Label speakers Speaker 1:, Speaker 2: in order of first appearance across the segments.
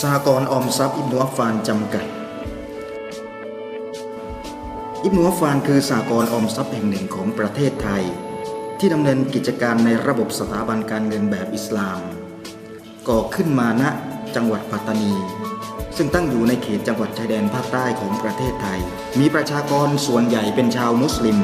Speaker 1: สหกรณ์ออมทรัพย์อิบนุอัฟฟานจำกัด อิบนุอัฟฟานคือสหกรณ์ออมทรัพย์แห่งหนึ่งของประเทศไทย ที่ดำเนินกิจการในระบบสถาบันการเงินแบบอิสลาม ก่อขึ้นมาณจังหวัดปัตตานี ซึ่งตั้งอยู่ในเขตจังหวัดชายแดนภาคใต้ของประเทศไทย มีประชากรส่วนใหญ่เป็นชาวมุสลิม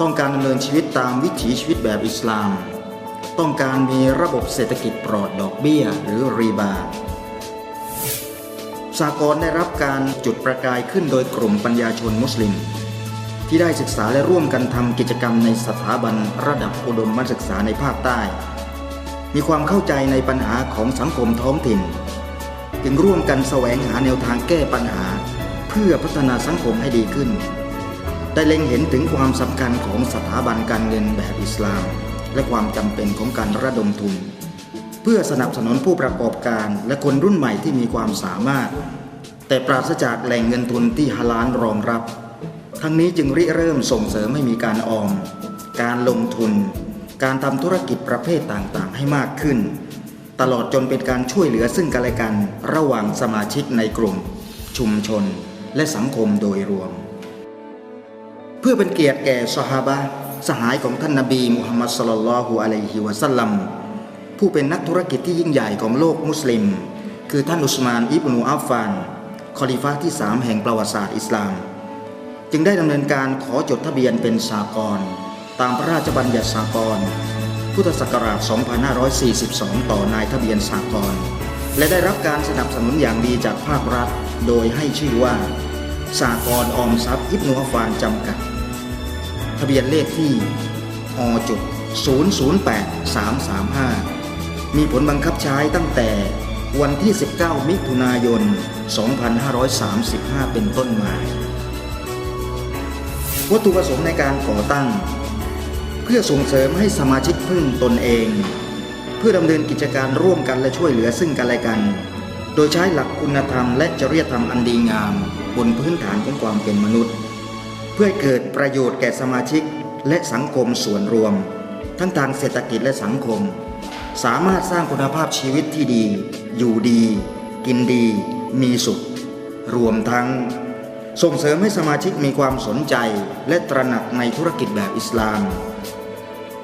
Speaker 1: ต้องการดำเนินชีวิตตามวิถีชีวิตแบบอิสลาม ต้องการมีระบบเศรษฐกิจปลอดดอกเบี้ยหรือรีบา สากลได้รับการจุดประกายขึ้นโดยกลุ่มปัญญาชนมุสลิม ที่ได้ศึกษาและร่วมกันทำกิจกรรมในสถาบันระดับอุดมศึกษาในภาคใต้ มีความเข้าใจในปัญหาของสังคมท้องถิ่น จึงร่วมกันแสวงหาแนวทางแก้ปัญหา เพื่อพัฒนาสังคมให้ดีขึ้น ได้เล็งเห็นถึงความสำคัญของสถาบันการเงินแบบอิสลาม และความจำเป็นของการระดมทุน เพื่อสนับสนุนผู้ประกอบการและคนรุ่นใหม่ที่มีความสามารถ แต่ปราศจากแหล่งเงินทุนที่ฮาลาลรองรับ ทั้งนี้จึงริเริ่มส่งเสริมให้มีการออม การลงทุน การทำธุรกิจประเภทต่างๆ ให้มากขึ้น ตลอดจนเป็นการช่วยเหลือซึ่งกันและกันระหว่างสมาชิกในกลุ่ม ชุมชน และสังคมโดยรวม เพื่อเป็นเกียรติแก่สหาบะสหายของท่านนบีมุฮัมมัดสลลัลลอฮุอะลัยฮิวะสัลลัม ผู้เป็นนักธุรกิจที่ยิ่งใหญ่ของโลกมุสลิม คือท่านอุสมานอิบนูอัฟฟานคอลิฟะที่สามแห่งประวัติศาสตร์อิสลาม จึงได้ดำเนินการขอจดทะเบียนเป็นสากลตามพระราชบัญญัติสากลพุทธศักราช 2542 ต่อนายทะเบียนสากลและได้รับการสนับสนุนอย่างดีจากภาครัฐ โดยให้ชื่อว่าสากลออมทรัพย์อิบนุอัฟฟานจำกัด ทะเบียนเลขที่อจุด008335 มีผลบังคับใช้ตั้งแต่วันที่ 19 มิถุนายน 2535 เป็นต้นมา วัตถุประสงค์ในการก่อตั้ง เพื่อส่งเสริมให้สมาชิกพึ่งตนเอง เพื่อดำเนินกิจการร่วมกันและช่วยเหลือซึ่งกันและกัน โดยใช้หลักคุณธรรมและจริยธรรมอันดีงาม บนพื้นฐานของความเป็นมนุษย์ เพื่อเกิดประโยชน์แก่สมาชิกและสังคมส่วนรวม ทั้งทางเศรษฐกิจและสังคม สามารถสร้างคุณภาพชีวิตที่ดี อยู่ดี กินดี มีสุข รวมทั้ง ส่งเสริมให้สมาชิกมีความสนใจและตระหนักในธุรกิจแบบอิสลาม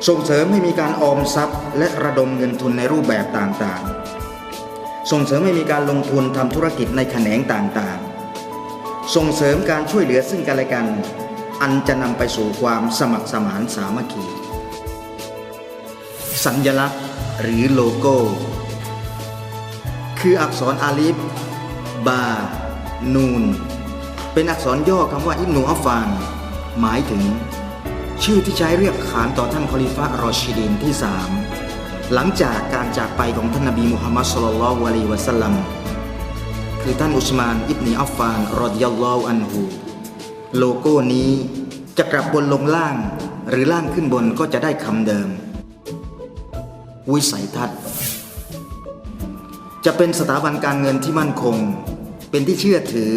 Speaker 1: ส่งเสริมให้มีการออมทรัพย์ และระดมเงินทุนในรูปแบบต่างๆ ส่งเสริมให้มีการลงทุนทำธุรกิจในแขนงต่างๆ ส่งเสริมการช่วยเหลือซึ่งกันและกัน อันจะนำไปสู่ความสมัครสมานสามัคคี สัญลักษณ์ หรือโลโก้ คืออักษรอาลิฟ บา นูน เป็นอักษรย่อคำว่าอิบนูอัฟฟาน หมายถึง ชื่อที่ใช้เรียกขานต่อท่านคอลิฟะรอชิดีนที่สามหลังจากการจากไปของท่านนบีมุฮัมมัดสุลลัลลอฮุอะลัยวะสัลลัมคือท่านอุสมานอิบนีอัฟฟานรอดิยัลลอฮอันฮูโลโก้นี้จะกลับบนลงล่าง หรือล่างขึ้นบนก็จะได้คำเดิม วิสัยทัศน์ จะเป็นสถาบันการเงินที่มั่นคง เป็นที่เชื่อถือ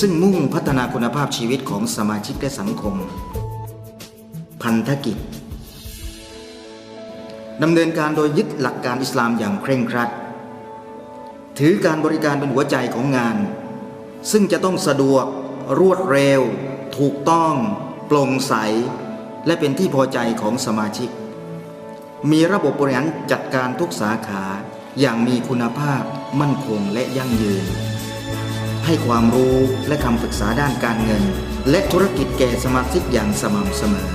Speaker 1: ซึ่งมุ่งพัฒนาคุณภาพชีวิตของสมาชิกและสังคม พันธกิจดำเนินการโดยยึดหลักการอิสลามอย่างเคร่งครัด ถือการบริการเป็นหัวใจของงาน ซึ่งจะต้องสะดวก รวดเร็ว ถูกต้อง โปร่งใส และเป็นที่พอใจของสมาชิก มีระบบบริหารจัดการทุกสาขาอย่างมีคุณภาพมั่นคงและยั่งยืน ให้ความรู้และคำปรึกษาด้านการเงิน และธุรกิจแก่สมาชิกอย่างสม่ำเสมอ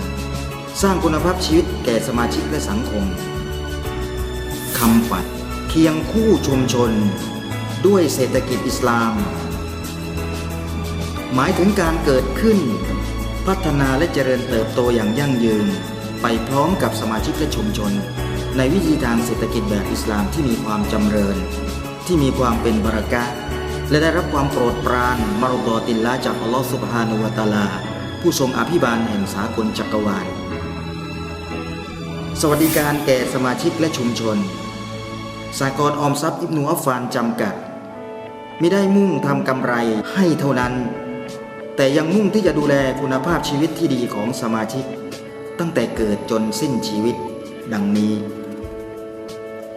Speaker 1: สร้างคุณภาพชีวิตแก่สมาชิกและสังคมคำปัดเคียงคู่ชุมชน ด้วยเศรษฐกิจอิสลาม หมายถึงการเกิดขึ้น พัฒนาและเจริญเติบโตอย่างยั่งยืน ไปพร้อมกับสมาชิกและชุมชน ในวิธีทางเศรษฐกิจแบบอิสลามที่มีความจำเริญ ที่มีความเป็นบรากะและได้รับความโปรดปรานมารดอตินละจากอัลลอฮฺสุบฮานุวะตาลา ผู้ทรงอภิบาลแห่งสากลจักรวาล สวัสดิการแก่สมาชิกและชุมชน สากลออมทรัพย์อิบนูอัฟฟานจำกัดไม่ได้มุ่งทำกำไรให้เท่านั้น แต่ยังมุ่งที่จะดูแลคุณภาพชีวิตที่ดีของสมาชิก ตั้งแต่เกิดจนสิ้นชีวิต ดังนี้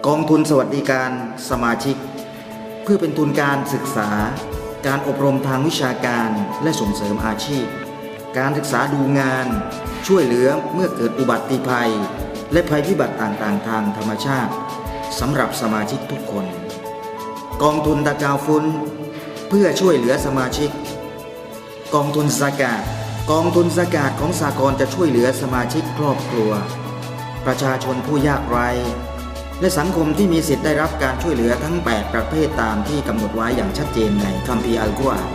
Speaker 1: กองทุนสวัสดิการสมาชิก เพื่อเป็นทุนการศึกษา การอบรมทางวิชาการและส่งเสริมอาชีพ การศึกษาดูงาน ช่วยเหลือเมื่อเกิดอุบัติภัย และภัยพิบัติต่างๆ ทางธรรมชาติสำหรับสมาชิกทุกคน กองทุนตะกาวฟุนเพื่อช่วยเหลือสมาชิก กองทุนสากาศ กองทุนสากาศของสากลจะช่วยเหลือสมาชิกครอบครัว ประชาชนผู้ยากไร้และสังคมที่มีสิทธิ์ได้รับการช่วยเหลือทั้ง 8 ประเภทตามที่กำหนดไว้อย่างชัดเจนในคัมภีร์อัลกุรอาน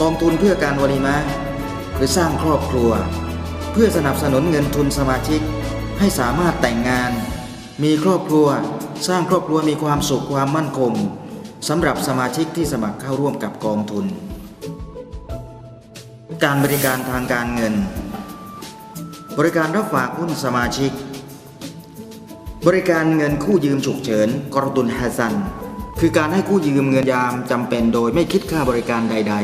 Speaker 1: กองทุนเพื่อการวลีมะหรือสร้างครอบครัว เพื่อสนับสนุนเงินทุนสมาชิก ให้สามารถแต่งงาน มีครอบครัว สร้างครอบครัวมีความสุขความมั่นคงสำหรับสมาชิกที่สมัครเข้าร่วมกับกองทุน การบริการทางการเงิน บริการรับฝากหุ้นสมาชิก บริการเงินกู้ยืมฉุกเฉินกรตุนฮัซัน คือการให้กู้ยืมเงินยามจำเป็นโดยไม่คิดค่าบริการใด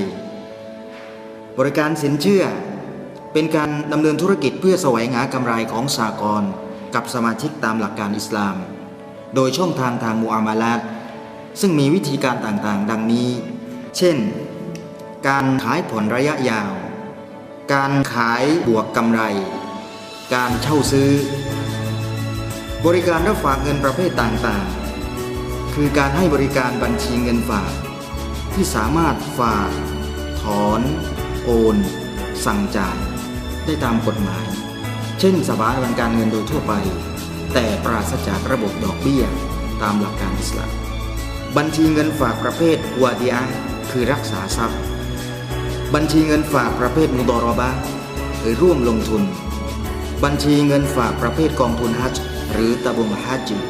Speaker 1: ๆ บริการสินเชื่อ เป็นการดำเนินธุรกิจเพื่อแสวงหากำไรของสากลกับสมาชิกตามหลักการอิสลาม โดยช่องทางทางมูอามาลาตซึ่งมีวิธีการต่างๆ ดังนี้ เช่น การขายผ่อนระยะยาว การขายบวกกำไร การเช่าซื้อ บริการรับฝากเงินประเภทต่างๆ คือการให้บริการบัญชีเงินฝาก ที่สามารถฝาก ถอน โอน สั่งจ่ายได้ตามกฎหมาย เช่นสถาบันการเงินโดยทั่วไป แต่ปราศจากระบบดอกเบี้ยตามหลักการอิสลามบัญชีเงินฝากประเภทวาดีอคือรักษาทรัพย์ บัญชีเงินฝากประเภทมุดอรอบะหรือร่วมลงทุน บัญชีเงินฝากประเภทกองทุนฮัจหรือตะบุงฮัจญ์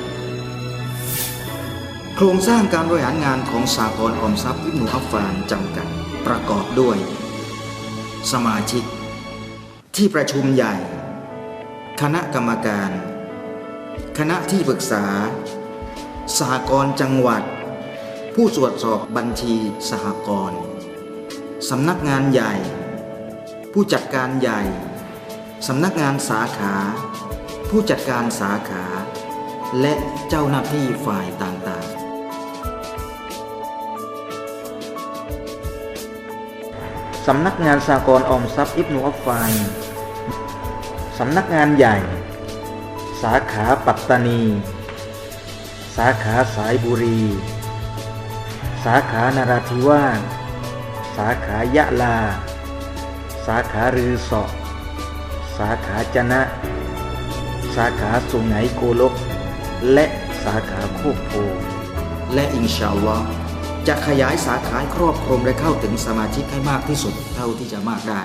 Speaker 1: โครงสร้างการบริหารงานของสากลออมทรัพย์อิบนุอัฟฟานจำกัดประกอบด้วย สมาชิก ที่ประชุมใหญ่ คณะกรรมการ คณะที่ปรึกษา สหกรณ์จังหวัด ผู้ตรวจสอบบัญชีสหกรณ์ สำนักงานใหญ่ ผู้จัดการใหญ่ สำนักงานสาขา ผู้จัดการสาขา และเจ้าหน้าที่ฝ่ายต่างๆ สำนักงานสากลออมทรัพย์อิบนุอัฟฟานสำนักงานใหญ่ สาขาปัตตานี สาขาสายบุรี สาขานราธิวาส สาขายะลา สาขารือเสอสาขาจะนะ สาขาสุไหงโกลก และสาขาโคกโพ และอินชาอัลลอฮ์จะขยายสาขาให้ครอบคลุมและเข้าถึงสมาชิกให้มากที่สุดเท่าที่จะมากได้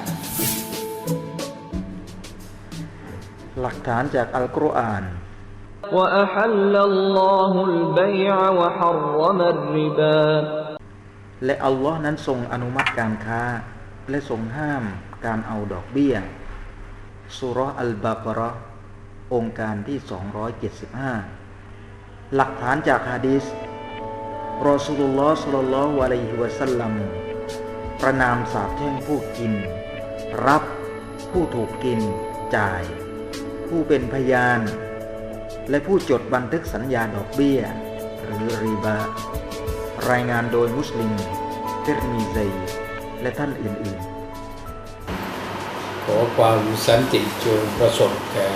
Speaker 1: หลักฐานจากอัลกุรอาน
Speaker 2: وأحل الله البيع وحرم الربا
Speaker 1: และอัลลอฮ์นั้นทรงอนุมัติการค้า และทรงห้ามการเอาดอกเบี้ยสุรอัลบากราะองค์การที่ 275 หลักฐานจากฮะดีษรอสูลุลลอฮ์สัลลลอฮุอะลัยฮิวะสัลลัมประนามสาบแช่งผู้กิน รับผู้ถูกกิน จ่าย ผู้เป็นพยาน และผู้จดบันทึกสัญญาดอกเบี้ย หรือรีบา รายงานโดยมุสลิมเทรมีซีและท่านอื่นๆ
Speaker 3: ขอความสันติจงประสบแก่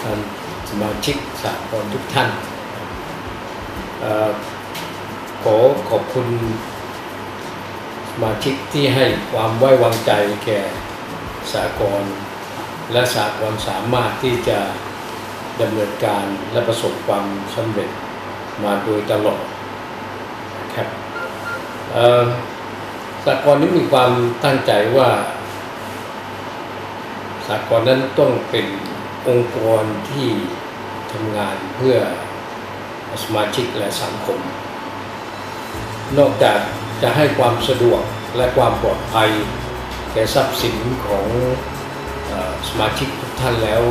Speaker 3: ท่านสมาชิกสากลทุกท่านอขอขอบคุณสมาชิกที่ให้ความไว้วางใจแก่สากลและสากลสามารถที่จะดำเนินการและประสบความสำเร็จมาโดยตลอด สากลนี้มีความตั้งใจว่าสากลนั้นต้องเป็นองค์กรที่ทำงานเพื่อสมาชิกและสังคม นอกจากจะให้ความสะดวกและความปลอดภัย แก่ทรัพย์สินของอสมาชิกทุกท่านแล้ว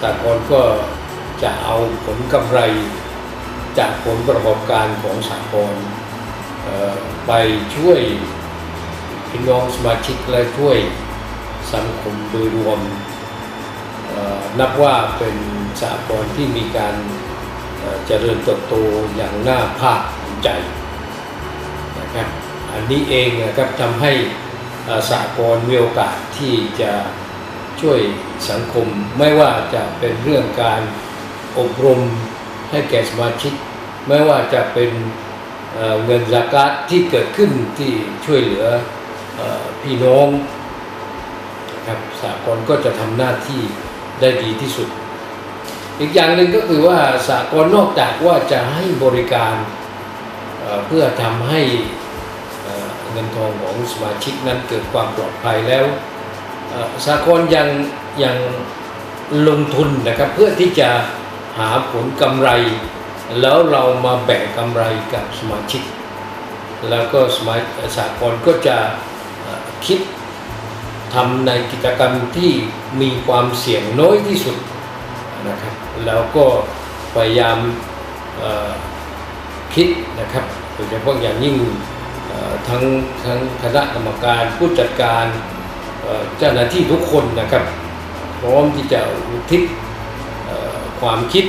Speaker 3: สากลก็จะเอาผลกำไรจากผลประกอบการของสากล ไปช่วยพี่น้องสมาชิกและช่วยสังคมโดยรวม นับว่าเป็นสากลที่มีการเจริญเติบโตอย่างน่าภาคภูมิใจนะครับอันนี้เองนะครับทำให้เอ่อสากลมีโอกาสที่จะช่วยสังคมไม่ว่าจะเป็นเรื่องการอบรมให้แก่สมาชิก ไม่ว่าจะเป็น เงินจากาตที่เกิดขึ้นที่ช่วยเหลืออพี่น้องครับสากลก็จะทำหน้าที่ได้ดีที่สุด อีกอย่างหนึ่งก็คือว่าสากลนอกจากว่าจะให้บริการเเพื่อทำให้เงินทองของสมาชิกนั้นเกิดความปลอดภัยแล้วสากลยังยังลงทุนนะครับเพื่อที่จะหาผลกำไร แล้วเรามาแบ่งกำไรกับสมาชิก แล้วก็สมาสากลก็จะคิดทำในกิจกรรมที่มีความเสี่ยงน้อยที่สุดนะครับแล้วก็พยายามคิดนะครับโดยเฉพาะอย่างยิ่งทั้งทั้งคณะกรรมการผู้จัดการเจ้าหน้าที่ทุกคนนะครับ พร้อมที่จะอุทิศความคิด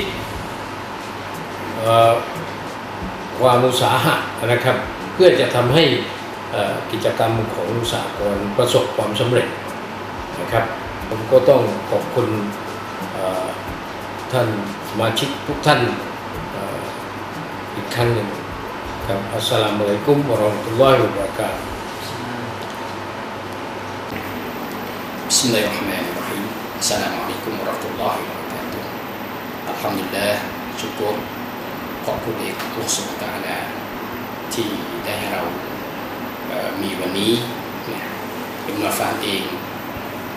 Speaker 3: ความอุตสาหะนะครับ เพื่อจะทำให้เอ่อกิจกรรมของสากลประสบความสำเร็จนะครับ ผมก็ต้องขอบคุณเอ่อ ท่านสมาชิกทุกท่านเอ่ออีกครั้งหนึ่งครับอัสสลามุอะลัยกุมวะเราะห์มะตุลลอฮิวะบะเราะกาตุฮ์
Speaker 4: بسم الله الرحمن الرحيم السلام عليكم ورحمة الله وبركاته الحمد لله ชุกร ขอบคุณเอกอัลสุบฮานะฮูวะตาลาที่ได้ให้เรามีวันนี้นะเป็นมาฟานเอง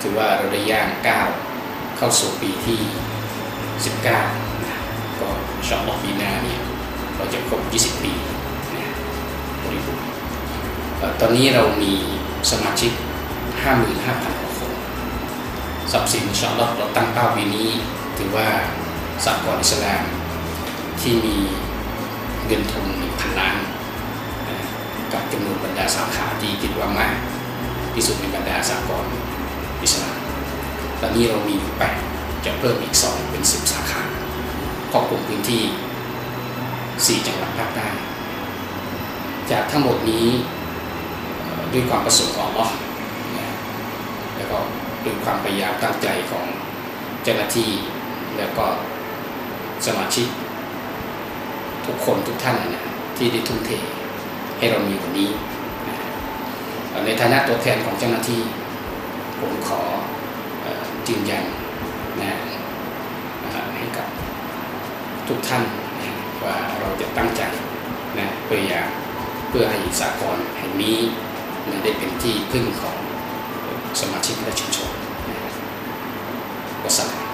Speaker 4: ถือว่าเราได้ย่างก้าวเข้าสู่ปีที่ 19นะก็ชอัลอฮฺปีหน้าเนี่ยเราจะครบ 20 ปีนะบริบูรณ์ตอนนี้เรามีสมาชิก 55,000กว่าคนทรัพย์สินชอัลอฮ์เราตั้งเป้าปีนี้ ถือว่าสากลอิสลาม ที่มีเงินทุน1,000ล้านกับจำนวนบรรดาสาขาที่คิดว่ามาก ที่สุดในบรรดาสากลอิสลามตอนนี้เรามีอยู่8จะเพิ่มอีก2เป็น10สาขาครอบคลุมพื้นที่4จังหวัดภาคใต้จากทั้งหมดนี้ด้วยความประสงค์ของอัลลอแล้วก็ด้วยความพยายามตั้งใจของเจ้าหน้าที่แล้วก็สมาชิก ทุกคนทุกท่านนะที่ได้ทุ่มเทให้เรามีวันนี้ ในฐานะตัวแทนของเจ้าหน้าที่ ผมขอเอ่อยืนยันนะให้กับทุกท่านนะว่าเราจะตั้งใจนะพยายามเพื่อให้สากลแห่งนี้นะได้เป็นที่พึ่งของสมาชิกและชุมชนนะครับวัสสลา